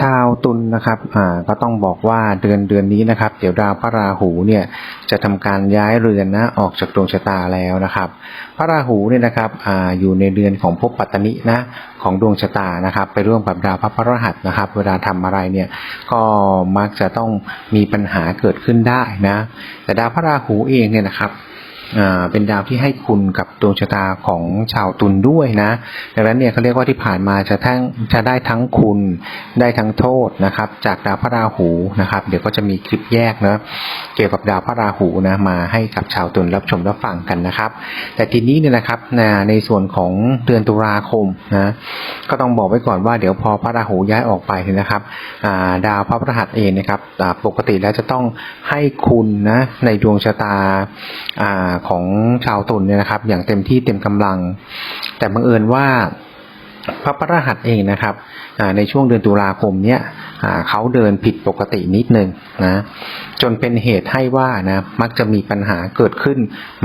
ชาวตุลนะครับอ่าก็ต้องบอกว่าเดือนเดือนนี้นะครับ เดี๋ยวดาวพระราหูเนี่ยจะทำการย้ายเรือนนะออกจากดวงชะตาแล้วนะครับ พระราหูเนี่ยนะครับอ่าอยู่ในเรือนของภพปัตตนินะของดวงชะตานะครับ ไปร่วมกับดาวพระพฤหัสนะครับ เวลาทำอะไรเนี่ยก็มักจะต้องมีปัญหาเกิดขึ้นได้นะ แต่ดาวพระราหูเองเนี่ยนะครับ เป็นดาวที่ให้คุณกับดวงชะตาของชาวตุลด้วยนะ ดังนั้นเนี่ยเขาเรียกว่าที่ผ่านมาจะทั้งจะได้ทั้งคุณได้ทั้งโทษนะครับ จากดาวพระราหูนะครับ เดี๋ยวก็จะมีคลิปแยกนะเกี่ยวกับดาวพระราหูนะมาให้กับชาวตุลรับชมรับฟังกันนะครับ แต่ทีนี้เนี่ยนะครับในส่วนของเดือนตุลาคมนะก็ต้องบอกไว้ก่อนว่าเดี๋ยวพอพระราหูย้ายออกไปเนี่ยนะครับดาวพระพฤหัสเองนะครับปกติแล้วจะต้องให้คุณนะในดวงชะตาของชาวตุลเนี่ยนะครับ อย่างเต็มที่เต็มกำลัง แต่บังเอิญว่าพระพระหัสเองนะครับในช่วงเดือนตุลาคมเนี้ยเขาเดินผิดปกตินิดนึงนะจนเป็นเหตุให้ว่านะมักจะมีปัญหาเกิดขึ้น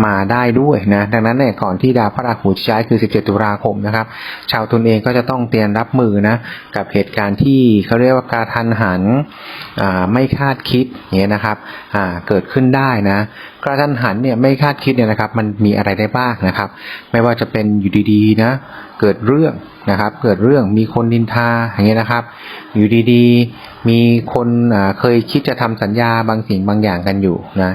มาได้ด้วยนะดังนั้นเนี่ยก่อนที่ดาวพระราหูจะย้ายคือ 17 ตุลาคมนะครับ ชาวตุลเองก็จะต้องเตรียมรับมือนะกับเหตุการณ์ที่เขาเรียกว่าการทันหันไม่คาดคิดเงี้ยนะครับเกิดขึ้นได้นะ กระทันหันเนี่ยไม่คาดคิดเนี่ยนะครับ มันมีอะไรได้บ้างนะครับ ไม่ว่าจะเป็นอยู่ดีๆนะเกิดเรื่องนะครับ เกิดเรื่องมีคนนินทาอย่างเงี้ยนะครับ อยู่ดีๆมีคนเคยคิดจะทำสัญญาบางสิ่งบางอย่างกันอยู่นะ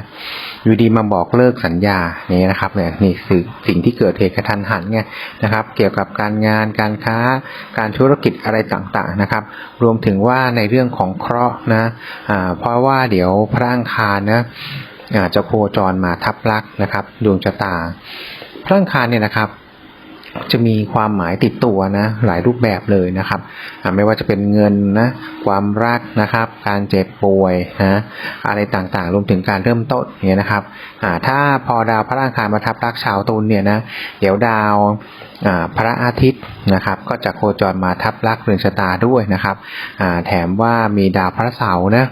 อยู่ดีมาบอกเลิกสัญญาอย่างนี้ยนะครับเนี่ยนี่คือสิ่งที่เกิดเหตุกระทันหันไงนะครับ เกี่ยวกับการงานการค้า การธุรกิจอะไรต่างๆนะครับ รวมถึงว่าในเรื่องของเคราะห์นะอ่าเพราะว่าเดี๋ยวพระอังคารนะ อาจะโคจรมาทับลักนะครับ ดวงชะตาพระอังคารเนี่ยนะครับ จะมีความหมายติดตัวนะหลายรูปแบบเลยนะครับไม่ว่าจะเป็นเงินนะความรักนะครับ การเจ็บป่วยนะอะไรต่างๆ รวมถึงการเริ่มต้นเนี่ยนะครับถ้าพอดาวพระอังคารมาทับรักชาวตุลเนี่ยนะเดี๋ยวดาวพระอาทิตย์นะครับก็จะโคจรมาทับลักเรือนชะตาด้วยนะครับแถมว่ามีดาวพระเสาร์นะ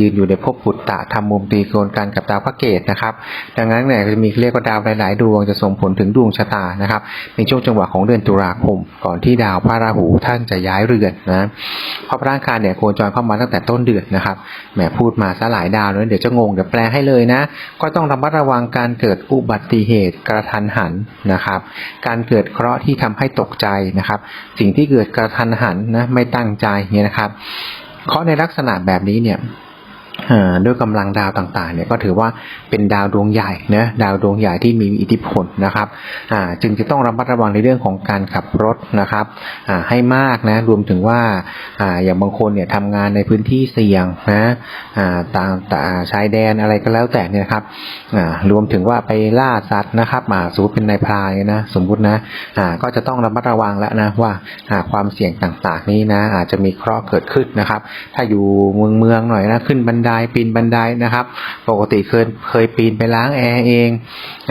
ยืนอยู่ในภพปุตตะทำมุมตีโกนกันกับดาวพระเกตนะครับ ดังนั้นเนี่ยจะมีเรียกว่าดาวหลาย ๆ ดวงจะส่งผลถึงดวงชะตานะครับ ในช่วงจังหวะของเดือนตุลาคม ก่อนที่ดาวพระราหูท่านจะย้ายเรือนนะเพราะพระอังคารเนี่ยโคจรเข้ามาตั้งแต่ต้นเดือนนะครับแหมพูดมาซะหลายดาวแล้วเดี๋ยวจะงงเดี๋ยวแปลให้เลยนะ ก็ต้องระมัดระวังการเกิดอุบัติเหตุกระทันหันนะครับ การเกิดเคราะห์ที่ทำให้ตกใจนะครับ สิ่งที่เกิดกระทันหันนะไม่ตั้งใจเนี่ยนะครับเคราะห์ในลักษณะแบบนี้เนี่ย ด้วยกำลังดาวต่างๆเนี่ยก็ถือว่าเป็นดาวดวงใหญ่นะดาวดวงใหญ่ที่มีอิทธิพลนะครับอ่าจึงจะต้องระมัดระวังในเรื่องของการขับรถนะครับอ่าให้มากนะรวมถึงว่าอ่าอย่างบางคนเนี่ยทำงานในพื้นที่เสี่ยงนะอ่าต่างชายแดนอะไรก็แล้วแต่เนี่ยครับอ่ารวมถึงว่าไปล่าสัตว์นะครับมาสมมติเป็นนายพรานเนี่ยนะสมมุตินะอ่าก็จะต้องระมัดระวังแล้วนะว่าอ่าความเสี่ยงต่างๆนี้นะอาจจะมีเคราะห์เกิดขึ้นนะครับ ถ้าอยู่เมืองเมืองๆหน่อยนะขึ้นบันไดปีนบันไดนะครับ ปกติเคยเคยปีนไปล้างแอร์เอง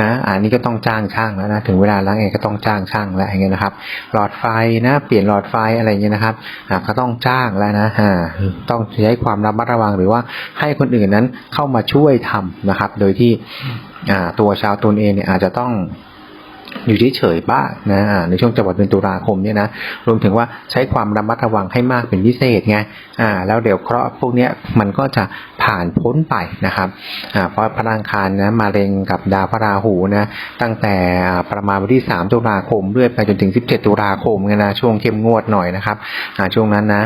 นะอันนี้ก็ต้องจ้างช่างแล้วนะถึงเวลาล้างแอร์ก็ต้องจ้างช่างแล้วอย่างเงี้ยนะครับ หลอดไฟนะ เปลี่ยนหลอดไฟอะไรเงี้ยนะครับอ่าก็ต้องจ้างแล้วนะอ่าต้องใช้ความระมัดระวังหรือว่าให้คนอื่นนั้นเข้ามาช่วยทำนะครับ โดยที่อ่าตัวชาวตุลเองเนี่ยอาจจะต้อง อยู่เฉยๆบ้างนะในช่วงจังหวัดเดือนตุลาคมเนี่ยนะรวมถึงว่าใช้ความระมัดระวังให้มากเป็นพิเศษไงอ่าแล้วเดี๋ยวเคราะห์พวกเนี้ยมันก็จะผ่านพ้นไปนะครับอ่าเพราะพระอังคารนะมาเร็งกับดาวพระราหูนะตั้งแต่ประมาณวันที่ 3 ตุลาคมเรื่อยไปจนถึง 17 ตุลาคมเนี่ยนะช่วงเข้มงวดหน่อยนะครับอ่าช่วงนั้นนะ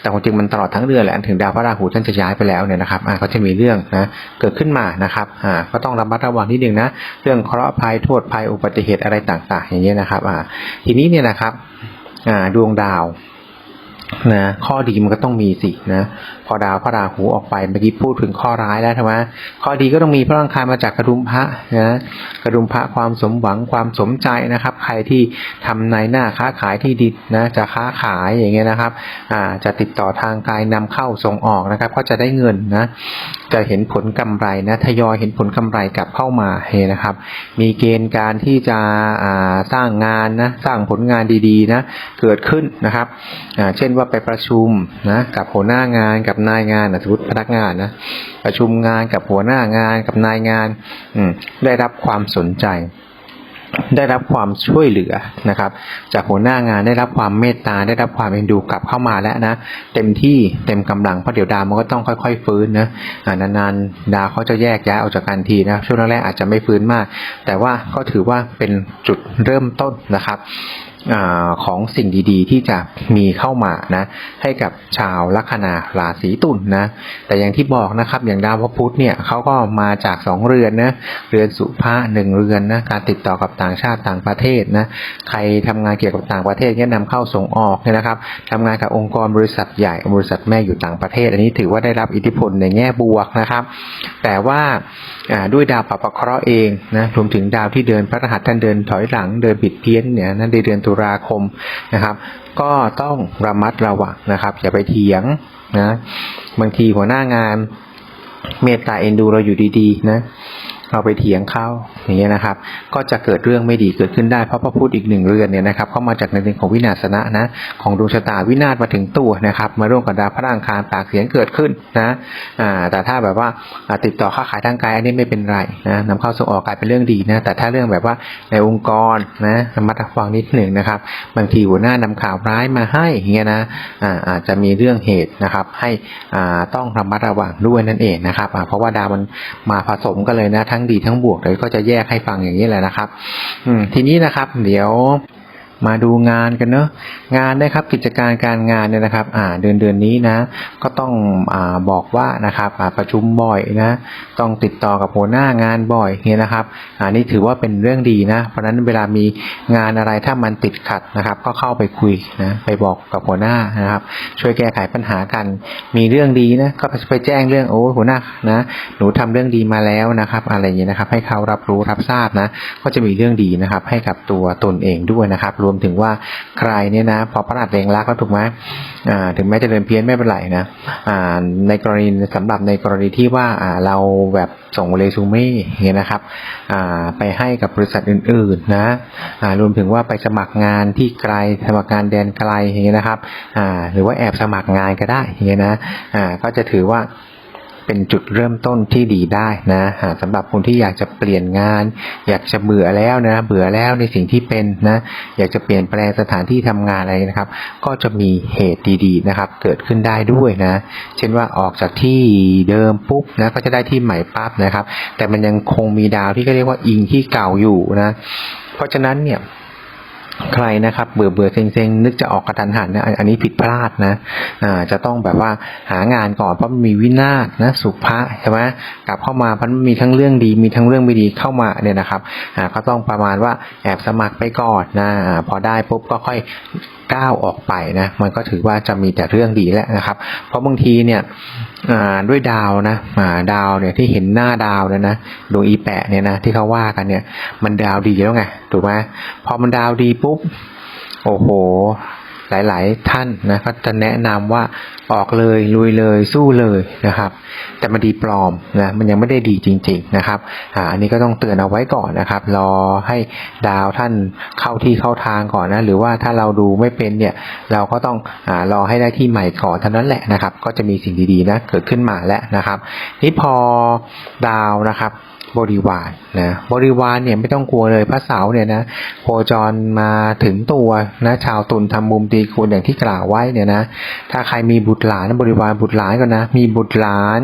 แต่ความจริงมันตลอดทั้งเดือนแหละถึงดาวพระราหูท่านจะย้ายไปแล้วเนี่ยนะครับอ่าก็จะมีเรื่องนะเกิดขึ้นมานะครับอ่าก็ต้องระมัดระวังนิดนึงนะเรื่องเคราะห์ภัยโทษภัยอุบัติเหตุอะไรต่างๆ อย่างเงี้ยนะครับ อ่า ทีนี้เนี่ยนะครับ อ่า ดวงดาว นะข้อดีมันก็ต้องมีสินะพอดาวพระราหูออกไปเมื่อกี้พูดถึงข้อร้ายแล้วใช่ไหมข้อดีก็ต้องมีพระอังคารมาจากกระดุมพระนะกระดุมพระความสมหวังความสมใจนะครับ ใครที่ทำในหน้าค้าขายที่ดินนะจะค้าขายอย่างเงี้ยนะครับอ่าจะติดต่อทางกายนำเข้าส่งออกนะครับ ก็จะได้เงินนะจะเห็นผลกำไรนะทยอยเห็นผลกำไรกลับเข้ามาเฮนะครับ มีเกณฑ์การที่จะอ่าสร้างงานนะสร้างผลงานดีๆนะเกิดขึ้นนะครับอ่าเช่นว่าไปประชุมนะกับหัวหน้างานกับนายงานนะสมมติพนักงานนะประชุมงานกับหัวหน้างานกับนายงาน อืมได้รับความสนใจ ได้รับความช่วยเหลือนะครับ จากหัวหน้างานได้รับความเมตตาได้รับความเอ็นดูกลับเข้ามาแล้วนะ เต็มที่เต็มกำลังเพราะเดี๋ยวดาวมันก็ต้องค่อย ๆ ฟื้นนะนานๆดาวเขาจะแยกย้ายออกจากกันทีนะช่วงแรกๆอาจจะไม่ฟื้นมาก แต่ว่าก็ถือว่าเป็นจุดเริ่มต้นนะครับ อของสิ่งดีๆ ที่จะมีเข้ามานะ ให้กับชาวลัคนาราศีตุลนนะแต่อย่างที่บอกนะครับอย่างดาวพระพุธเนี่ยเขาก็มาจากสองเรือนนะเรือนสุภาหนึ่งเรือนนะการติดต่อกับต่างชาติต่างประเทศนะใครทำงานเกี่ยวกับต่างประเทศเนี่ยนำเข้าส่งออกเนี่ยนะครับทำงานกับองค์กรบริษัทใหญ่บริษัทแม่อยู่ต่างประเทศ อันนี้ถือว่าได้รับอิทธิพลในแง่บวกนะครับ แต่ว่าด้วยดาวปรับเคราะห์เองนะรวมถึงดาวที่เดินพระรหัสท่านเดินถอยหลังเดินผิดเพี้ยนเนี่ยนั่นในเดือนตุลาคมนะครับ ก็ต้องระมัดระวังนะครับ อย่าไปเถียงนะ บางทีหัวหน้างานเมตตาเอ็นดูเราอยู่ดีๆนะ เราไปเถียงเขาอย่างเงี้ยนะครับ ก็จะเกิดเรื่องไม่ดีเกิดขึ้นได้เพราะพระพุธอีกหนึ่งเรือนเนี่ยนะครับเข้ามาจากในเรื่องของวินาศนะนะของดวงชะตาวินาศมาถึงตัวนะครับ มาร่วมกับดาวพระอังคารปากเสียงเกิดขึ้นนะอ่าแต่ถ้าแบบว่าติดต่อค้าขายทางกายอันนี้ไม่เป็นไรนะนำเข้าส่งออกกลายเป็นเรื่องดีนะแต่ถ้าเรื่องแบบว่าในองค์กรนะระมัดระวังนิดหนึ่งนะครับ บางทีหัวหน้านำข่าวร้ายมาให้อย่างเงี้ยนะอ่าอาจจะมีเรื่องเหตุนะครับ ให้อ่าต้องระมัดระวังด้วยนั่นเองนะครับเพราะว่าดาวมันมาผสมกันเลยนะทั้งั้งดีทั้งบวกเลยก็จะแยกให้ฟังอย่างนี้แหละนะครับ อืมทีนี้นะครับ เดี๋ยว มาดูงานกันเนอะงานนะครับกิจการการงานเนี่ยนะครับอ่าเดือนเดือนนี้นะ ก็ต้องอ่าบอกว่านะครับอ่าประชุมบ่อยนะ ต้องติดต่อกับหัวหน้างานบ่อยเนี่ยนะครับอ่านี่ถือว่าเป็นเรื่องดีนะ เพราะฉะนั้นเวลามีงานอะไรถ้ามันติดขัดนะครับ ก็เข้าไปคุยนะไปบอกกับหัวหน้านะครับ ช่วยแก้ไขปัญหากัน มีเรื่องดีนะก็ไปแจ้งเรื่องโอ้หัวหน้านะหนูทำเรื่องดีมาแล้วนะครับ อะไรอย่างเงี้ยนะครับ ให้เขารับรู้รับทราบนะ ก็จะมีเรื่องดีนะครับ ให้กับตัวตนเองด้วยนะครับรวมถึงว่าใครเนี่ยนะ พอพระหัสเรงรักแล้วถูกไหมถึงแม้จะเดินเพี้ยนไม่เป็นไรนะในกรณีสำหรับในกรณีที่ว่าเราแบบส่งเรซูเม่อย่างเงี้ยนะครับไปให้กับบริษัทอื่นๆนะรวมถึงว่าไปสมัครงานที่ไกลสมัครงานแดนไกลอย่างเงี้ยนะครับหรือว่าแอบสมัครงานก็ได้อย่างเงี้ยนะก็จะถือว่า เป็นจุดเริ่มต้นที่ดีได้นะอ่าสำหรับคนที่อยากจะเปลี่ยนงาน อยากจะเบื่อแล้วนะ เบื่อแล้วในสิ่งที่เป็นนะ อยากจะเปลี่ยนแปลงสถานที่ทำงานอะไรนะครับ ก็จะมีเหตุดีๆนะครับ เกิดขึ้นได้ด้วยนะ เช่นว่าออกจากที่เดิมปุ๊บนะก็จะได้ที่ใหม่ปั๊บนะครับ แต่มันยังคงมีดาวที่ก็เรียกว่าอิงที่เก่าอยู่นะ เพราะฉะนั้นเนี่ย ใครนะครับเบื่อเบื่อเซ็งเซ็งนึกจะออกกระทันหันนะอันนี้ผิดพลาดนะอ่าจะต้องแบบว่าหางานก่อนเพราะมีวินาศนะสุภะใช่ไหมกลับเข้ามาเพราะมันมีทั้งเรื่องดีมีทั้งเรื่องไม่ดีเข้ามาเนี่ยนะครับอ่าก็ต้องประมาณว่าแอบสมัครไปก่อนนะพอได้ปุ๊บก็ค่อย ก้าวออกไปนะมันก็ถือว่าจะมีแต่เรื่องดีแล้วนะครับ เพราะบางทีเนี่ยด้วยดาวนะาดาวเนี่ยที่เห็นหน้าดาวเนี่ยนะดวงอีแปะเนี่ยนะที่เขาว่ากันเนี่ยมันดาวดีแล้วไงถูกไหมพอมันดาวดีปุ๊บโอ้โห หลาย ๆ ท่านนะก็จะแนะนำว่าออกเลยลุยเลยสู้เลยนะครับ แต่มันดีปลอมนะมันยังไม่ได้ดีจริง ๆ นะครับอ่าอันนี้ก็ต้องเตือนเอาไว้ก่อนนะครับ รอให้ดาวท่านเข้าที่เข้าทางก่อนนะหรือว่าถ้าเราดูไม่เป็นเนี่ย เราก็ต้องอ่ารอให้ได้ที่ใหม่ก่อนเท่านั้นแหละนะครับ ก็จะมีสิ่งดี ๆ นะเกิดขึ้นมาแล้วนะครับนี่พอดาวนะครับ บริวารนะบริวารเนี่ยไม่ต้องกลัวเลยพระเสาเนี่ยนะโคจรมาถึงตัวนะชาวตุลทำมุมตีคูณอย่างที่กล่าวไว้เนี่ยนะถ้าใครมีบุตรหลานบริวารบุตรหลานก็นะ มีบุตรหลาน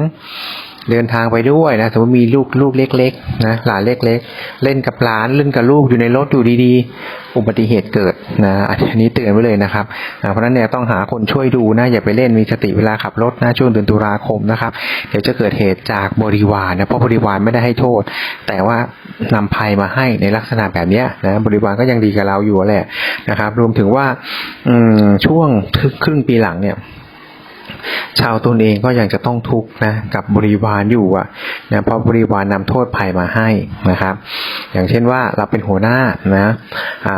เดินทางไปด้วยนะสมมติมีลูกลูกเล็กๆนะหลานเล็กๆ เล่นกับหลานเล่นกับลูกอยู่ในรถอยู่ดีๆ อุบัติเหตุเกิดนะอันนี้เตือนไว้เลยนะครับเพราะนั้นเนี่ยต้องหาคนช่วยดูนะอย่าไปเล่นมีสติเวลาขับรถนะช่วงเดือนตุลาคมนะครับเดี๋ยวจะเกิดเหตุจากบริวารนะเพราะบริวารไม่ได้ให้โทษ แต่ว่านำภัยมาให้ในลักษณะแบบเนี้ยนะบริวารก็ยังดีกับเราอยู่แหละนะครับ รวมถึงว่าอืมช่วงครึ่งปีหลังเนี่ย ชาวตนเองก็ยังจะต้องทุกข์นะกับบริวารอยู่อะนะเพราะบริวารนำโทษภัยมาให้นะครับ อย่างเช่นว่าเราเป็นหัวหน้านะอ่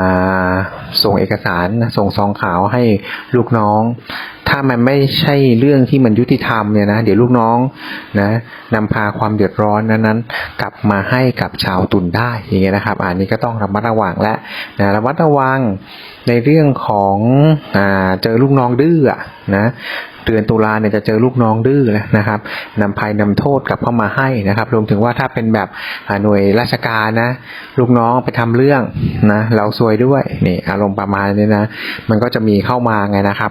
าส่งเอกสารส่งซองขาวให้ลูกน้อง ถ้ามันไม่ใช่เรื่องที่มันยุติธรรมเนี่ยนะเดี๋ยวลูกน้องนะนำพาความเดือดร้อนนั้นๆ กลับมาให้กับชาวตุนได้อย่างเงี้ยนะครับ อันนี้ก็ต้องระมัดระวังและนะระมัดระวังในเรื่องของอเจอลูกน้องดื้ออะนะ เดือนตุลาเนี่ยจะเจอลูกน้องดื้อแล้วนะครับนำภัยนำโทษกลับเข้ามาให้นะครับ รวมถึงว่าถ้าเป็นแบบหน่วยราชการนะ ลูกน้องไปทำเรื่องนะเราซวยด้วยนี่อารมณ์ประมาณนี้นะ มันก็จะมีเข้ามาไงนะครับ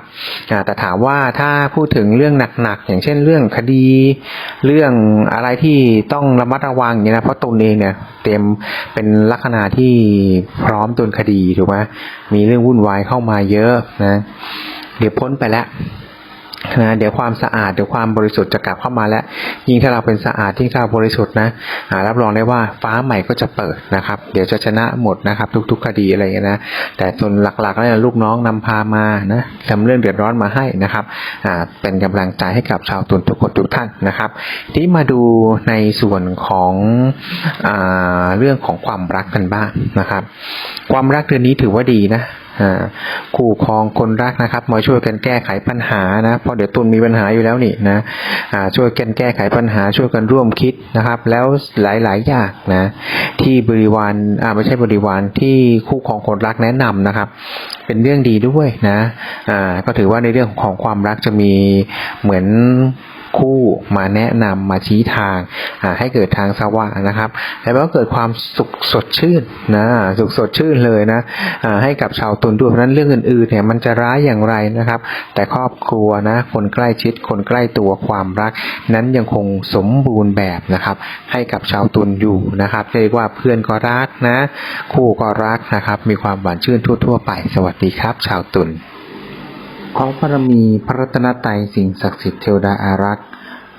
แต่ถามว่าถ้าพูดถึงเรื่องหนักๆอย่างเช่นเรื่องคดี เรื่องอะไรที่ต้องระมัดระวังอย่างนี้นะเพราะตนเองเนี่ยเตรียมเป็นลักษณะที่พร้อมตนคดีถูกไหมมีเรื่องวุ่นวายเข้ามาเยอะนะเดี๋ยวพ้นไปแล้ว นะเดี๋ยวความสะอาดเดี๋ยวความบริสุทธิ์จะกลับเข้ามาแล้ว ยิ่งถ้าเราเป็นสะอาดที่เราบริสุทธิ์นะอ่ารับรองได้ว่าฟ้าใหม่ก็จะเปิดนะครับ เดี๋ยวจะชนะหมดนะครับ ทุก ๆ คดีอะไรเงี้ยนะแต่ส่วนหลักๆแล้วเนี่ยลูกน้องนำพามานะทำเรื่องเดือดร้อนมาให้นะครับอ่าเป็นกำลังใจให้กับชาวตุนทุกคนทุกท่านนะครับ ที่มาดูในส่วนของอาเรื่องของความรักกันบ้างนะครับ ความรักเดือนนี้ถือว่าดีนะ คู่ครองคนรักนะครับ มาช่วยกันแก้ไขปัญหานะเพราะเดี๋ยวตุนมีปัญหาอยู่แล้วนี่นะช่วยกันแก้ไขปัญหาช่วยกันร่วมคิดนะครับ แล้วหลายๆอย่างนะที่บริวารอ่าไม่ใช่บริวารที่คู่ครองคนรักแนะนำนะครับ เป็นเรื่องดีด้วยนะอ่าก็ถือว่าในเรื่องของความรักจะมีเหมือน คู่มาแนะนำมาชี้ทางให้เกิดทางสว่างนะครับแล้วก็เกิดความสุขสดชื่นนะสุขสดชื่นเลยนะให้กับชาวตุนด้วยเพราะนั้นเรื่องอื่นๆเนี่ยมันจะร้ายอย่างไรนะครับ แต่ครอบครัวนะคนใกล้ชิดคนใกล้ตัวความรัก นั้นยังคงสมบูรณ์แบบนะครับ ให้กับชาวตุนอยู่นะครับเรียกว่าเพื่อนก็รักนะ คู่ก็รักนะครับ มีความหวานชื่นทั่ว ๆ ไป สวัสดีครับ ชาวตุนขอบารมีพระรัตนตรัยสิ่งศักดิ์สิทธิ์เทวดาอารักษ์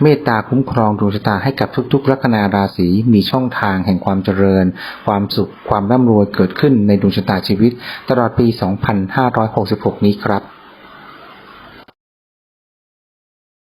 เมตตาคุ้มครองดวงชะตาให้กับทุกๆลัคนาราศีมีช่องทางแห่งความเจริญ ความสุข ความร่ำรวยเกิดขึ้นในดวงชะตาชีวิต ตลอดปี 2566 นี้ครับ